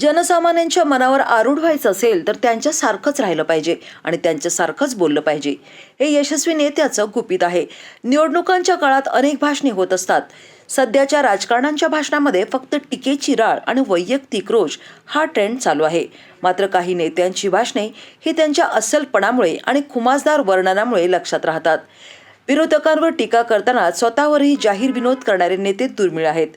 जनसामान्यांच्या मनावर आरूढ व्हायचं असेल तर त्यांच्यासारखंच राहिलं पाहिजे आणि त्यांच्यासारखंच बोललं पाहिजे. हे यशस्वी नेत्याचं गुपित आहे. निवडणुकांच्या काळात अनेक भाषणे होत असतात. सध्याच्या राजकारणांच्या भाषणामध्ये फक्त टीकेची राळ आणि वैयक्तिक रोष हा ट्रेंड चालू आहे. मात्र काही नेत्यांची भाषणे ही त्यांच्या अस्सलपणामुळे आणि खुमासदार वर्णनामुळे लक्षात राहतात. विरोधकांवर टीका करताना स्वतःवरही जाहीर विनोद करणारे नेते दुर्मिळ आहेत.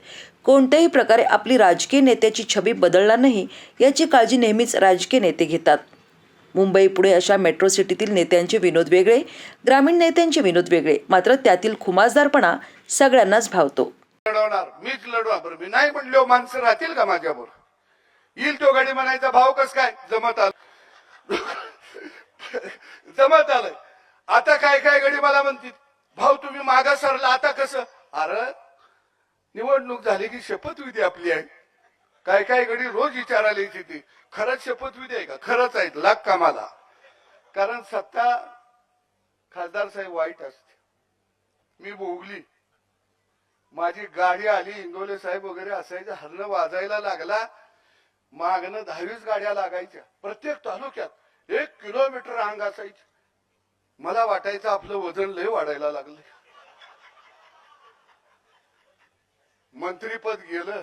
कोणत्याही प्रकारे आपली राजकीय नेत्याची छबी बदलणार नाही याची काळजी नेहमीच राजकीय नेते घेतात. मुंबई पुणे अशा मेट्रो सिटीतील नेत्यांचे विनोद वेगळे ग्रामीण नेत्यांचे विनोद वेगळे मात्र त्यातील खुमासदारपणा सगळ्यांनाच भावतो. लढवणार. मीच लढवा बरं. मी नाही म्हणलो माणसं राहतील का माझ्यावर येईल तो गाडी म्हणायचा भाव कस काय? जमत आलं. जमत आलंय आता काय काय गाडी मला म्हणतील? भाऊ तुम्ही मागा सरला. आता कसं? अरे निवडणूक झाली की शपथविधी आपली आहे. काय काय घडी रोज विचारायला यायची ती. खरंच शपथविधी आहे का? खरंच आहेत लाग कामाला. कारण सत्ता खासदार साहेब वाईट असते. मी भोगली. माझी गाडी आली इंगोले साहेब वगैरे असायचं हरणं वाजायला लागला. मागणं दहावीस गाड्या लागायच्या. प्रत्येक तालुक्यात एक किलोमीटर अंग असायची. मला वाटायचं आपलं वजन लय वाढायला लागलं मंत्रीपद गेलं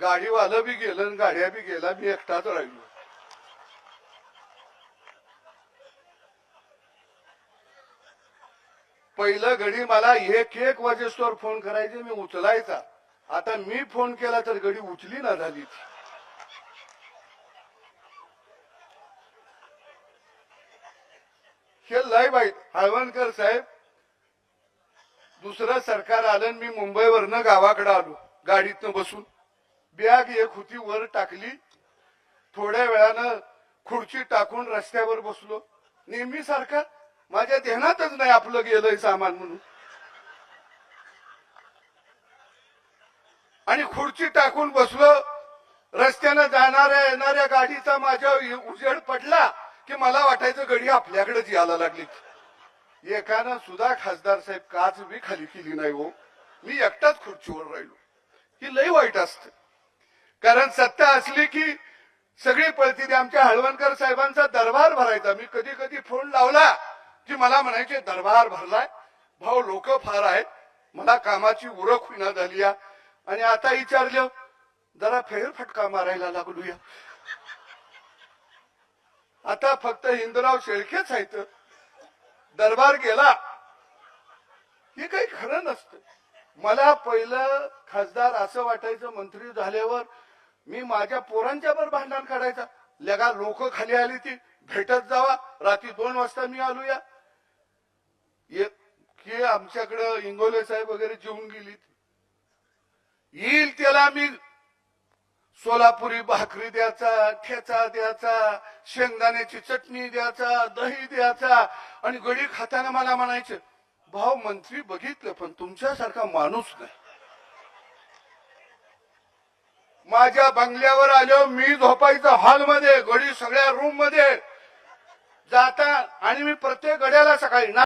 गाडीवालं बी गेलं आणि गाड्या बी गेला मी एकटाच राहिलो पहिलं घडी मला एक एक वाजेस्तोवर फोन करायचे मी उचलायचा आता मी फोन केला तर घडी उचली ना झाली ती. हे लय वाईट हळवणकर साहेब दुसरं सरकार आलं मी मुंबईवरनं गावाकडे आलो गाडीतनं बसून. बॅग एक होती वर टाकली. थोड्या वेळानं खुर्ची टाकून रस्त्यावर बसलो. नेहमी सरकार माझ्या ध्यानातच नाही आपलं गेलंय सामान म्हणून. आणि खुर्ची टाकून बसलो. रस्त्यानं जाणाऱ्या येणाऱ्या गाडीचा माझ्या उजेड पडला की मला वाटायचं गडी आपल्याकडेच यायला लागली एकानं सुद्धा खासदार साहेब काच मी खाली केली नाही हो. मी एकटाच खुर्चीवर राहिलो. ही लई वाईट असत. कारण सत्ता असली की सगळी पळती आमच्या हळवणकर साहेबांचा दरबार भरायचा. मी कधी कधी फोन लावला की मला म्हणायचे दरबार भरलाय. भाऊ लोक फार आहेत. मला कामाची उरख होईना झाली आणि आता विचारलं जरा फेरफटका मारायला लागलूया. आता फक्त हिंदूराव शेळकेच आहेत. दरबार गेला. हे काही खरं नसतं. मला पहिलं खासदार असं वाटायचं मंत्री झाल्यावर मी माझ्या पोरांच्या वर भांडण काढायचा. लगा लोक खाली आली ती भेटत जावा. रात्री दोन वाजता मी आलो या की आमच्याकडं इंगोले साहेब वगैरे जेवून गेली येईल त्याला मी सोलापुरी भाकरी द्यायचा ठेचा द्यायचा शेंगदाण्याची चटणी द्यायचा दही द्यायचा आणि गडी खाताना मला म्हणायचं भाव मंत्री बघितलं पण तुमच्यासारखा माणूस नाही. माझ्या बंगल्यावर आलो मी झोपायचं हॉलमध्ये गडी सगळ्या रूममध्ये. जाता आणि मी प्रत्येक गड्याला सकाळी ना